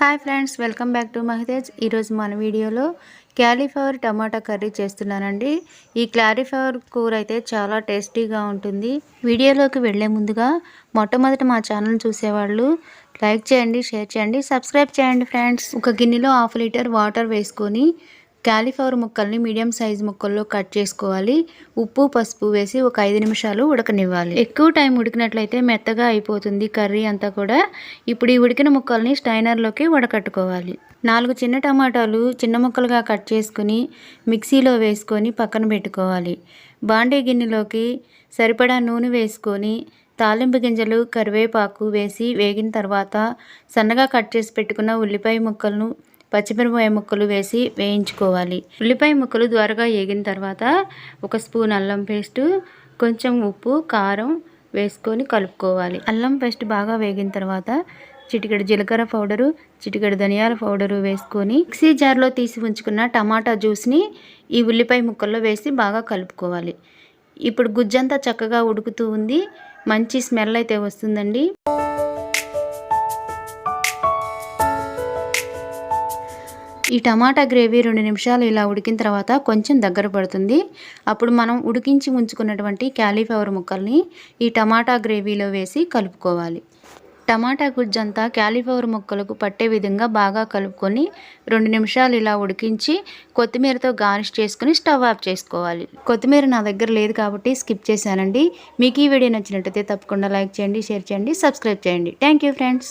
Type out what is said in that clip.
Hi friends welcome back to Mahitej. ఈరోజు మన వీడియోలో క్యాలీఫ్లవర్ టమాటా కర్రీ చేస్తున్నానండి. ఈ క్యాలీఫ్లవర్ కూర అయితే చాలా టేస్టీగా ఉంటుంది. వీడియోలోకి వెళ్ళే ముందుగా మొట్టమొదట మా ఛానల్ చూసేవాళ్ళు లైక్ చేయండి షేర్ చేయండి సబ్స్క్రైబ్ చేయండి ఫ్రెండ్స్. ఒక గిన్నెలో హాఫ్ లీటర్ వాటర్ వేసుకొని క్యాలీఫ్లవర్ ముక్కల్ని మీడియం సైజ్ ముక్కల్లో కట్ చేసుకోవాలి. ఉప్పు పసుపు వేసి ఒక ఐదు నిమిషాలు ఉడకనివ్వాలి. ఎక్కువ టైం ఉడికినట్లయితే మెత్తగా అయిపోతుంది కర్రీ అంతా కూడా. ఇప్పుడు ఈ ఉడికిన ముక్కల్ని స్టైనర్లోకి ఉడకట్టుకోవాలి నాలుగు చిన్న టమాటాలు చిన్న ముక్కలుగా కట్ చేసుకుని మిక్సీలో వేసుకొని పక్కన పెట్టుకోవాలి. బాండీ గిన్నెలోకి సరిపడా నూనె వేసుకొని తాలింపు గింజలు కరివేపాకు వేసి వేగిన తర్వాత సన్నగా కట్ చేసి పెట్టుకున్న ఉల్లిపాయ ముక్కలను పచ్చిమిరపకాయ ముక్కలు వేసి వేయించుకోవాలి. ఉల్లిపాయ ముక్కలు ద్వారగా వేగిన తర్వాత ఒక స్పూన్ అల్లం పేస్టు కొంచెం ఉప్పు కారం వేసుకొని కలుపుకోవాలి. అల్లం పేస్ట్ బాగా వేగిన తర్వాత చిటికెడు జీలకర్ర పౌడరు చిటికెడు ధనియాల పౌడరు వేసుకొని మిక్సీ జార్లో తీసి ఉంచుకున్న టమాటా జ్యూస్ని ఈ ఉల్లిపాయ ముక్కల్లో వేసి బాగా కలుపుకోవాలి. ఇప్పుడు గుజ్జంతా చక్కగా ఉడుకుతూ ఉంది. మంచి స్మెల్ అయితే వస్తుందండి. ఈ టమాటా గ్రేవీ రెండు నిమిషాలు ఇలా ఉడికిన తర్వాత కొంచెం దగ్గర పడుతుంది. అప్పుడు మనం ఉడికించి ఉంచుకున్నటువంటి క్యాలీఫ్లవర్ ముక్కల్ని ఈ టమాటా గ్రేవీలో వేసి కలుపుకోవాలి. టమాటా గుజ్జంతా క్యాలీఫ్లవర్ ముక్కలకు పట్టే విధంగా బాగా కలుపుకొని రెండు నిమిషాలు ఇలా ఉడికించి కొత్తిమీరతో గార్నిష్ చేసుకుని స్టవ్ ఆఫ్ చేసుకోవాలి. కొత్తిమీర నా దగ్గర లేదు కాబట్టి స్కిప్ చేశానండి. మీకు ఈ వీడియో నచ్చినట్టయితే తప్పకుండా లైక్ చేయండి షేర్ చేయండి సబ్స్క్రైబ్ చేయండి. Thank friends.